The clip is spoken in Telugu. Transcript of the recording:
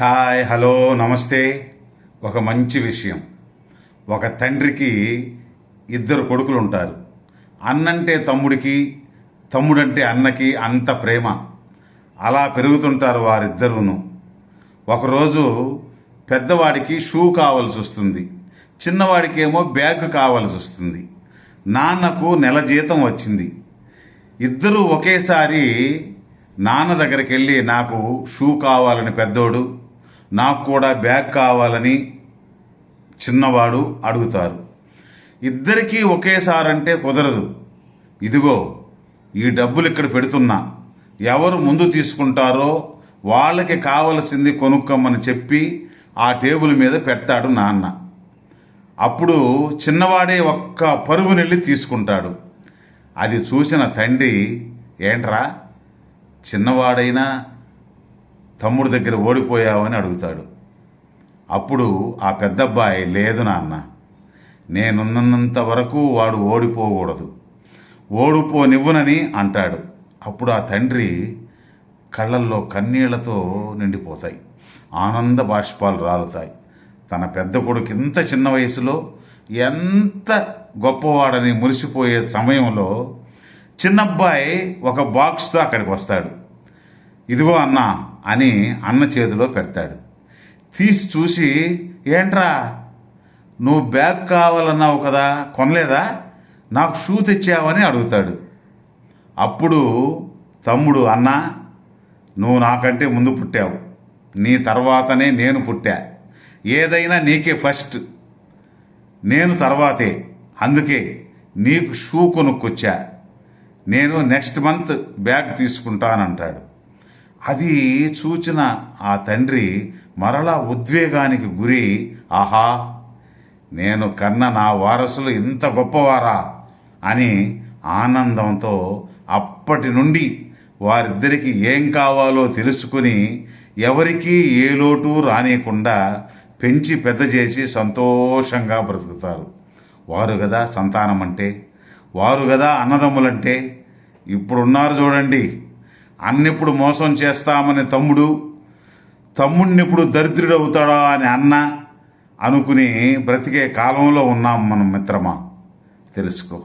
హాయ్ హలో నమస్తే. ఒక మంచి విషయం. ఒక తండ్రికి ఇద్దరు కొడుకులు ఉంటారు అన్నంటే తమ్ముడికి తమ్ముడంటే అన్నకి అంత ప్రేమ. అలా పెరుగుతుంటారు వారిద్దరూను. ఒకరోజు పెద్దవాడికి షూ కావాల్సి వస్తుంది. చిన్నవాడికి ఏమో బ్యాగ్ కావాల్సి వస్తుంది. నాన్నకు నెల జీతం వచ్చింది. ఇద్దరూ ఒకేసారి నాన్న దగ్గరికి వెళ్ళి నాకు షూ కావాలని పెద్దోడు నాకు కూడా బ్యాగ్ కావాలని చిన్నవాడు అడుగుతారు. ఇద్దరికీ ఒకేసారి అంటే కుదరదు. ఇదిగో ఈ డబ్బులు ఇక్కడ పెడుతున్నా. ఎవరు ముందు తీసుకుంటారో వాళ్ళకి కావలసింది కొనుక్కోమని చెప్పి ఆ టేబుల్ మీద పెడతాడు నాన్న. అప్పుడు చిన్నవాడే ఒక్క పరుగునెళ్ళి తీసుకుంటాడు. అది చూసిన తండ్రి ఏంట్రా చిన్నవాడైనా తమ్ముడి దగ్గర ఓడిపోయావని అడుగుతాడు. అప్పుడు ఆ పెద్దబ్బాయి లేదు నాన్న నేనున్నంత వరకు వాడు ఓడిపోకూడదు. ఓడిపోనివ్వనని అంటాడు. అప్పుడు ఆ తండ్రి కళ్ళల్లో కన్నీళ్ళతో నిండిపోతాయి. ఆనంద బాష్పాలు రాలుతాయి. తన పెద్ద కొడుకు ఇంత చిన్న వయసులో ఎంత గొప్పవాడని మురిసిపోయే సమయంలో చిన్నబ్బాయి ఒక బాక్స్తో అక్కడికి వస్తాడు. ఇదిగో అన్న అని అన్న చేతిలో పెడతాడు. తీసి చూసి ఏంట్రా నువ్వు బ్యాగ్ కావాలన్నావు కదా కొనలేదా? నాకు షూ తెచ్చావని అడుగుతాడు. అప్పుడు తమ్ముడు అన్న నువ్వు నాకంటే ముందు పుట్టావు. నీ తర్వాతనే నేను పుట్టా. ఏదైనా నీకే ఫస్ట్. నేను తర్వాతే. అందుకే నీకు షూ కొనుక్కొచ్చా. నేను నెక్స్ట్ మంత్ బ్యాగ్ తీసుకుంటానంటాడు. అది చూచిన ఆ తండ్రి మరలా ఉద్వేగానికి గురి ఆహా నేను కన్న నా వారసులు ఇంత గొప్పవారా? అని ఆనందంతో అప్పటి నుండి వారిద్దరికి ఏం కావాలో తెలుసుకుని ఎవరికీ ఏ లోటు రానియకుండా పెంచి పెద్ద చేసి సంతోషంగా బ్రతుకుతారు. వారు కదా సంతానం అంటే వారు కదా అన్నదమ్ములంటే ఇప్పుడున్నారు చూడండి. అన్నిప్పుడు మోసం చేస్తామని తమ్ముడు తమ్ముడినిప్పుడు దరిద్రుడవుతాడా అని అన్న అనుకుని బ్రతికే కాలంలో ఉన్నాం మనం మిత్రమా? తెలుసుకో.